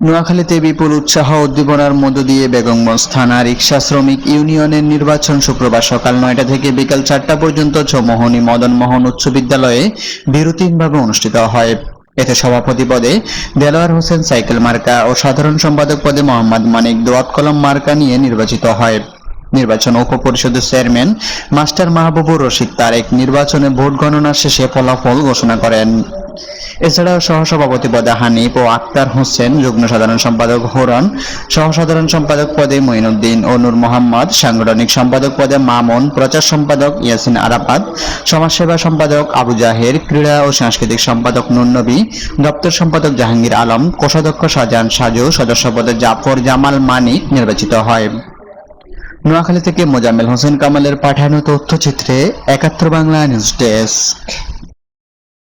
নোয়াখালীতে বিপুল উৎসাহ উদ্দীপনার মধ্য দিয়ে বেগমগঞ্জ থানা রিক্সা শ্রমিক ইউনিয়নের নির্বাচন শুক্রবার সকাল নয়টা থেকে বিকাল চারটা পর্যন্ত চৌমোহনী মদন মোহন উচ্চ বিদ্যালয়ে বিরতিহীনভাবে অনুষ্ঠিত হয়। এতে সভাপতি পদে দেলোয়ার হোসেন সাইকেল মার্কা ও সাধারণ সম্পাদক পদে মোহাম্মদ মানিক দোয়াত কলম মার্কা নিয়ে নির্বাচিত হয়। নির্বাচন উপ পরিষদের চেয়ারম্যান মাস্টার মাহবুবুর রশিদ তারেক নির্বাচনে ভোট গণনা শেষে ফলাফল ঘোষণা করেন। এছাড়াও সহসভাপতি পদে হানিফ ও আক্তার হোসেন, যুগ্ম সাধারণ সম্পাদক হোরন, সহসাধারণ সম্পাদক পদে মঈনুদ্দিন ও নূর মোহাম্মদ, সাংগঠনিক সম্পাদক পদে মামুন, প্রচার সম্পাদক ইয়াসিন আরাফাত, সমাজসেবা সম্পাদক আবু জাহের, ক্রীড়া ও সাংস্কৃতিক সম্পাদক নুরনবী দপ্তর সম্পাদক জাহাঙ্গীর আলম, কোষাধ্যক্ষ শাহজাহান সাজু, সদস্য পদে জাফর জামাল মানিক নির্বাচিত হয়। নোয়াখালী থেকে মোজাম্মেল হোসেন কামালের পাঠানো তথ্যচিত্রে একাত্তর বাংলা নিউজ ডেস্ক।